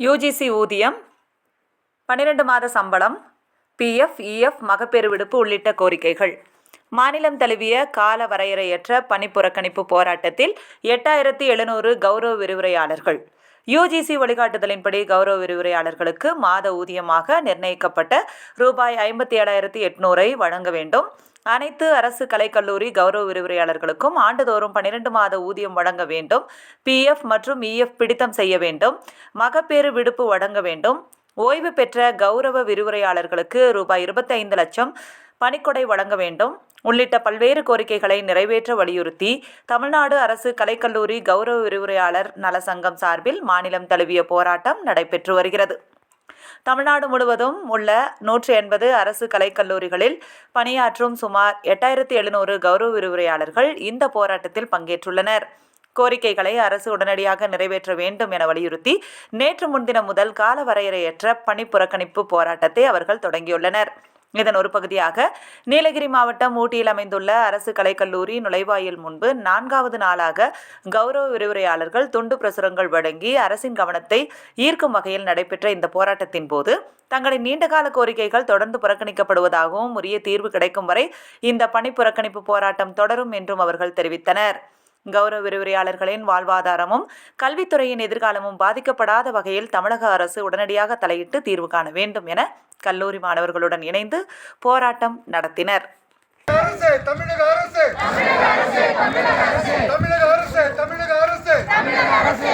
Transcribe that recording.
UGC ஊதியம் பன்னிரண்டு மாத சம்பளம் பிஎஃப் இஎஃப் மகப்பேறு விடுப்பு உள்ளிட்ட கோரிக்கைகள். மாநிலம் தழுவிய கால வரையறையற்ற பணி புறக்கணிப்பு போராட்டத்தில் எட்டாயிரத்தி எழுநூறு கௌரவ விரிவுரையாளர்கள். யுஜிசி வழிகாட்டுதலின்படி கௌரவ விரிவுரையாளர்களுக்கு மாத ஊதியமாக நிர்ணயிக்கப்பட்ட ரூபாய் ஐம்பத்தி ஏழாயிரத்தி எட்நூறை வழங்க வேண்டும். அனைத்து அரசு கலைக்கல்லூரி கௌரவ விரிவுரையாளர்களுக்கும் ஆண்டுதோறும் பன்னிரண்டு மாத ஊதியம் வழங்க வேண்டும். பிஎஃப் மற்றும் இஎஃப் பிடித்தம் செய்ய வேண்டும். மகப்பேறு விடுப்பு வழங்க வேண்டும். ஓய்வு பெற்ற கௌரவ விரிவுரையாளர்களுக்கு ரூபாய் இருபத்தைந்து லட்சம் பணிக்கொடை வழங்க வேண்டும். உள்ளிட்ட பல்வேறு கோரிக்கைகளை நிறைவேற்ற வலியுறுத்தி தமிழ்நாடு அரசு கலைக்கல்லூரி கௌரவ விரிவுரையாளர் நல சங்கம் சார்பில் மாநிலம் தழுவிய போராட்டம் நடைபெற்று வருகிறது. தமிழ்நாடு முழுவதும் உள்ள நூற்றி எண்பது அரசு கலைக்கல்லூரிகளில் பணியாற்றும் சுமார் எட்டாயிரத்தி எழுநூறு கௌரவ விரிவுரையாளர்கள் இந்த போராட்டத்தில் பங்கேற்றுள்ளனர். கோரிக்கைகளை அரசு உடனடியாக நிறைவேற்ற வேண்டும் என வலியுறுத்தி நேற்று முன்தினம் முதல் கால வரையறையற்ற பணி புறக்கணிப்பு போராட்டத்தை அவர்கள் தொடங்கியுள்ளனர். இதன் ஒரு பகுதியாக நீலகிரி மாவட்டம் ஊட்டியில் அமைந்துள்ள அரசு கலைக்கல்லூரி நுழைவாயில் முன்பு நான்காவது நாளாக கௌரவ விரிவுரையாளர்கள் துண்டு பிரசுரங்கள் வழங்கி அரசின் கவனத்தை ஈர்க்கும் வகையில் நடைபெற்ற இந்த போராட்டத்தின் போது தங்களின் நீண்டகால கோரிக்கைகள் தொடர்ந்து புறக்கணிக்கப்படுவதாகவும் உரிய தீர்வு கிடைக்கும் வரை இந்த பணி புறக்கணிப்பு போராட்டம் தொடரும் என்றும் அவர்கள் தெரிவித்தனர். கௌரவ விரிவுரையாளர்களின் வாழ்வாதாரமும் கல்வித்துறையின் எதிர்காலமும் பாதிக்கப்படாத வகையில் தமிழக அரசு உடனடியாக தலையிட்டு தீர்வு காண வேண்டும் என கல்லூரி மாணவர்களுடன் இணைந்து போராட்டம் நடத்தினர் அரசு தமிழக அரசு தமிழக அரசு தமிழக அரசு தமிழக அரசு